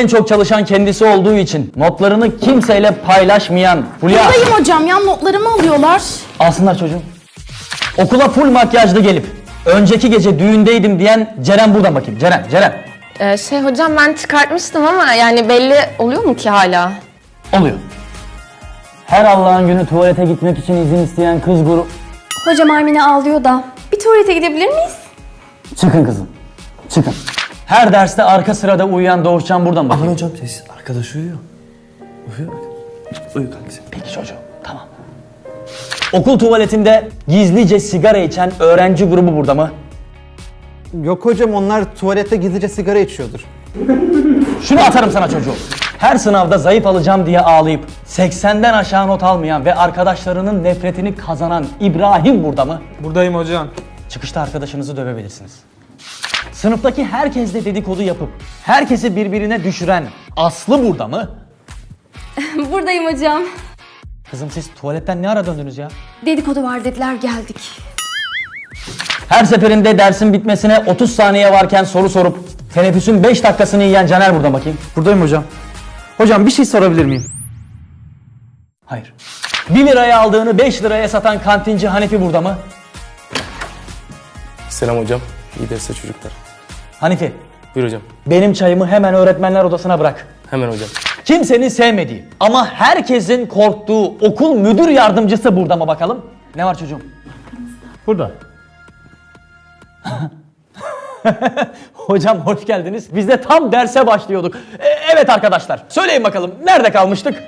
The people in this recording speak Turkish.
en çok çalışan kendisi olduğu için notlarını kimseyle paylaşmayan Fulya. Buradayım hocam ya notlarımı alıyorlar. Alsınlar çocuğum. Okula full makyajlı gelip önceki gece düğündeydim diyen Ceren burada bakayım. Ceren, Ceren. Ee, şey hocam ben çıkartmıştım ama yani belli oluyor mu ki hala? Oluyor. Her Allah'ın günü tuvalete gitmek için izin isteyen kız grubu... Hocam Armine ağlıyor da. Bir tuvalete gidebilir miyiz? Çıkın kızım. Çıkın. Her derste arka sırada uyuyan Doğuşcan buradan bakayım. Aman hocam sessiz. Arkadaş uyuyor. Uyuyor. Uyu kanka sen. Peki çocuğum, tamam. Okul tuvaletinde gizlice sigara içen öğrenci grubu burada mı? Yok hocam onlar tuvalette gizlice sigara içiyordur. Şunu atarım sana çocuğum. Her sınavda zayıf alacağım diye ağlayıp 80'den aşağı not almayan ve arkadaşlarının nefretini kazanan İbrahim burada mı? Buradayım hocam. Çıkışta arkadaşınızı dövebilirsiniz. Sınıftaki herkesle dedikodu yapıp herkesi birbirine düşüren Aslı burada mı? Buradayım hocam. Kızım siz tuvaletten ne ara döndünüz ya? Dedikodu var dediler geldik. Her seferinde dersin bitmesine 30 saniye varken soru sorup teneffüsün 5 dakikasını yiyen Caner burada bakayım. Buradayım hocam. Hocam bir şey sorabilir miyim? Hayır. 1 liraya aldığını 5 liraya satan kantinci Hanifi burada mı? Selam hocam. İyi dersler çocuklar. Hanifi, Buyur hocam. benim çayımı hemen öğretmenler odasına bırak. Hemen hocam. Kimsenin sevmediği ama herkesin korktuğu okul müdür yardımcısı burada mı bakalım? Ne var çocuğum? Burada. Hocam hoş geldiniz. Biz de tam derse başlıyorduk. E, evet arkadaşlar, söyleyin bakalım nerede kalmıştık?